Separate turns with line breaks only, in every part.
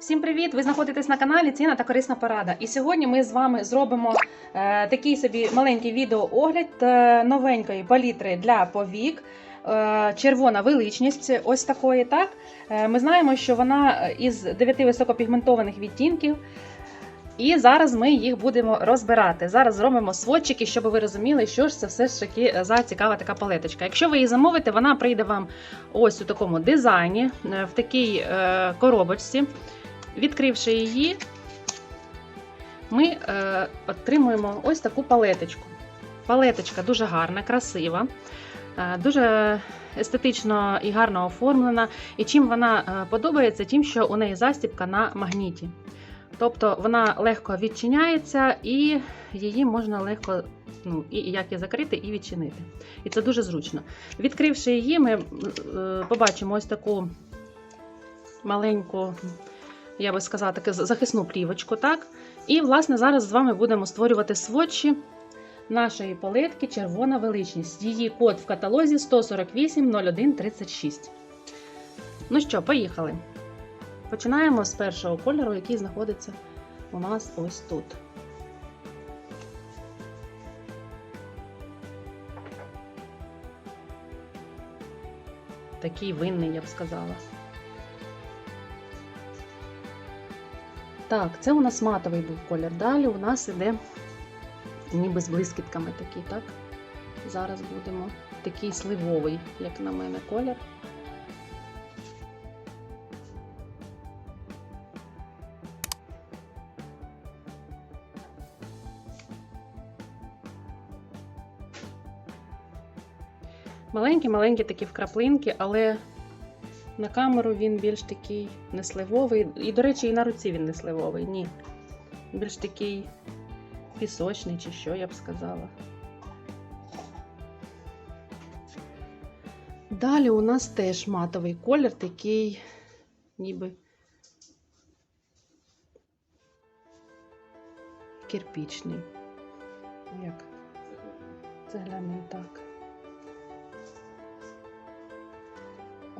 Всім привіт! Ви знаходитесь на каналі Ціна та корисна порада. І сьогодні ми з вами зробимо е, такий собі маленький відеоогляд е, новенької палітри для повік. Е, червона величність ось такої. Так? Е, ми знаємо, що вона із 9 високопігментованих відтінків. І зараз ми їх будемо розбирати. Зараз зробимо сводчики, щоб ви розуміли, що ж це все ж таки за цікава така палеточка. Якщо ви її замовите, вона прийде вам ось у такому дизайні, е, в такій е, коробочці. Відкривши її, ми е, отримуємо ось таку палеточку. Палеточка дуже гарна, красива, е, дуже естетично і гарно оформлена. І чим вона е, подобається, тим, що у неї застібка на магніті. Тобто вона легко відчиняється і її можна легко ну, і як і закрити, і відчинити. І це дуже зручно. Відкривши її, ми побачимо ось таку маленьку я би сказала, таку захисну плівочку. так? І, власне, зараз з вами будемо створювати сводчі нашої палетки Червона величність. Її код в каталозі 148 01 36. Ну що, поїхали. Починаємо з першого кольору, який знаходиться у нас ось тут. Такий винний, я б сказала. Так, це у нас матовий був колір. Далі у нас іде ніби з блискітками такий, так? Зараз будемо такий сливовий, як на мене, колір. Маленькі-маленькі такі вкраплинки, але на камеру він більш такий не сливовий. І, до речі, і на руці він не сливовий, ні. Більш такий пісочний чи що, я б сказала. Далі у нас теж матовий колір, такий, ніби кирпічний. Як? Цегляний так.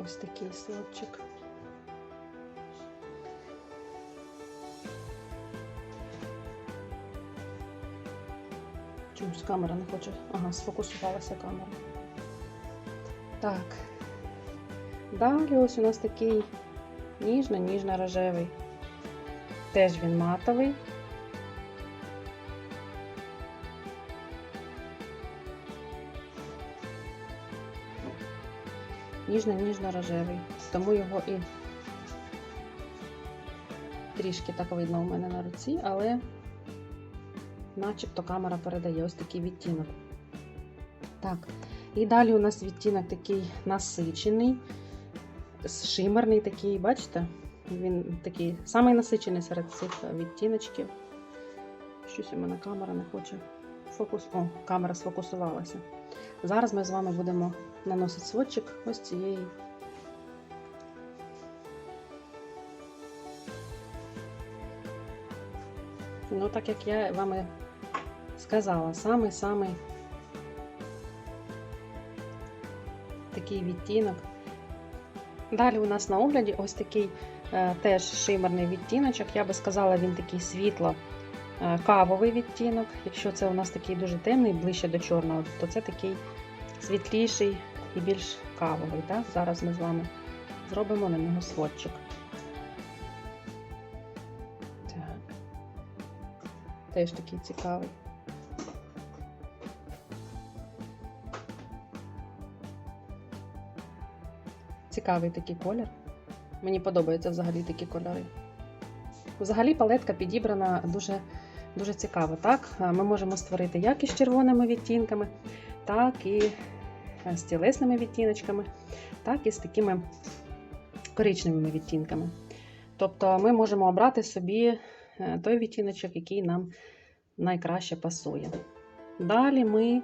Ось такий сводчик. Чомусь камера не хоче. Ага, сфокусувалася камера. Так. Далі ось у нас такий ніжно-ніжно-рожевий. Теж він матовий. Ніжно-ніжно-рожевий. Тому його і трішки так видно у мене на руці, але начебто камера передає ось такий відтінок. Так, і далі у нас відтінок такий насичений, шимерний такий, бачите? Він такий самий насичений серед цих відтіночків. Щось у мене камера не хоче фокус. О, камера сфокусувалася. Зараз ми з вами будемо наносити сводчик ось цієї. Ну, так як я вам і сказала, самий-самий такий відтінок. Далі у нас на огляді ось такий е, теж шимерний відтіночок. Я би сказала, він такий світло кавовий відтінок. Якщо це у нас такий дуже темний, ближче до чорного, то це такий світліший і більш кавовий. Так? Зараз ми з вами зробимо на нього сводчик. Теж такий цікавий. Цікавий такий колір. Мені подобаються взагалі такі кольори. Взагалі палетка підібрана дуже дуже цікаво. Так? Ми можемо створити як із червоними відтінками, так і з тілесними відтіночками, так і з такими коричневими відтінками. Тобто ми можемо обрати собі е, той відтіночок, який нам найкраще пасує. Далі ми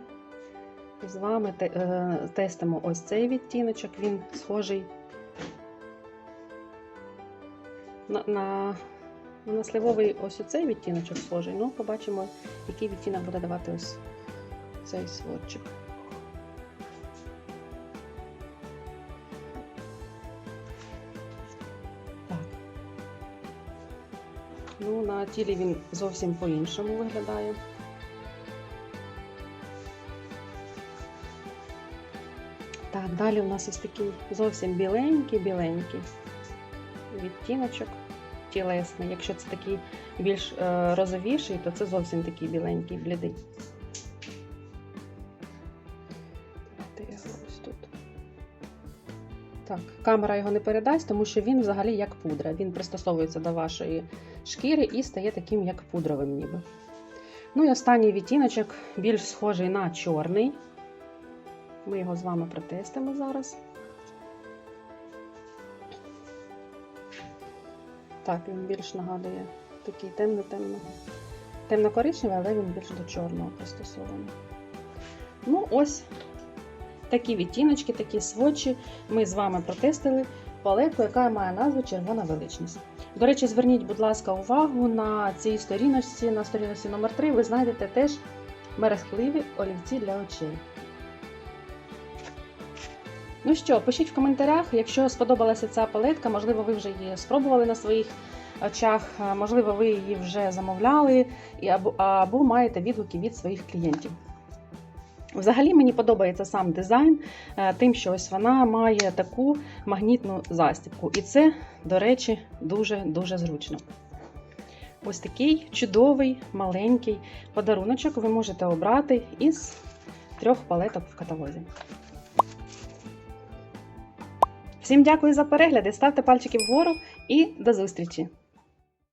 з вами е, тестимо ось цей відтіночок, він схожий на, на, на сливовий ось оцей відтіночок схожий. Ну, побачимо, який відтінок буде давати ось цей сводчик. Ну, на тілі він зовсім по-іншому виглядає. Так, далі у нас ось такий зовсім біленький-біленький відтіночок тілесний. Якщо це такий більш е, розовіший, то це зовсім такий біленький, блідий. Так, камера його не передасть, тому що він взагалі як пудра. Він пристосовується до вашої шкіри і стає таким, як пудровим ніби. Ну і останній відтіночок більш схожий на чорний. Ми його з вами протестимо зараз. Так, він більш нагадує такий темно-темно. Темно-коричневий, але він більш до чорного пристосований. Ну, ось такі відтіночки, такі свочі ми з вами протестили палетку, яка має назву Червона величність. До речі, зверніть, будь ласка, увагу на цій сторіночці, на сторіночці номер 3 ви знайдете теж мерехтливі олівці для очей. Ну що, пишіть в коментарях, якщо сподобалася ця палетка, можливо, ви вже її спробували на своїх очах, можливо, ви її вже замовляли, або, або маєте відгуки від своїх клієнтів. Взагалі мені подобається сам дизайн, е, тим, що ось вона має таку магнітну застібку. І це, до речі, дуже-дуже зручно. Ось такий чудовий маленький подаруночок ви можете обрати із трьох палеток в каталозі. Всім дякую за перегляди, ставте пальчики вгору і до зустрічі!